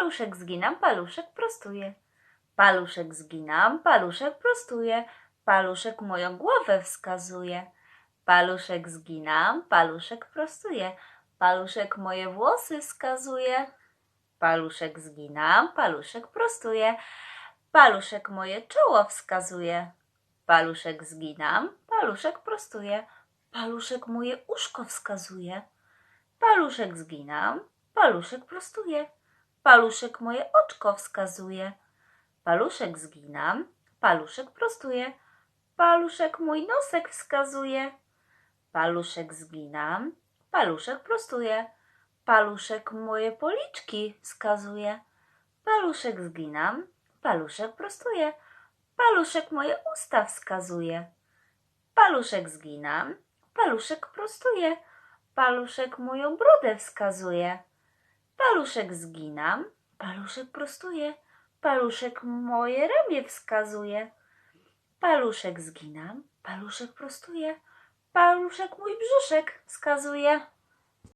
Paluszek zginam, paluszek prostuje. Paluszek zginam, paluszek prostuje. Paluszek moją głowę wskazuje. Paluszek zginam, paluszek prostuje. Paluszek moje włosy wskazuje. Paluszek zginam, paluszek prostuje. Paluszek moje czoło wskazuje. Paluszek zginam, paluszek prostuje. Paluszek moje uszko wskazuje. Paluszek zginam, paluszek prostuje. Paluszek moje oczko wskazuje. Paluszek zginam, paluszek prostuje. Paluszek mój nosek wskazuje. Paluszek zginam, paluszek prostuje. Paluszek moje policzki wskazuje. Paluszek zginam, paluszek prostuje. Paluszek moje usta wskazuje. Paluszek zginam, paluszek prostuje. Paluszek moją brodę wskazuje. Paluszek zginam, paluszek prostuje. Paluszek moje ramię wskazuje. Paluszek zginam, paluszek prostuje. Paluszek mój brzuszek wskazuje.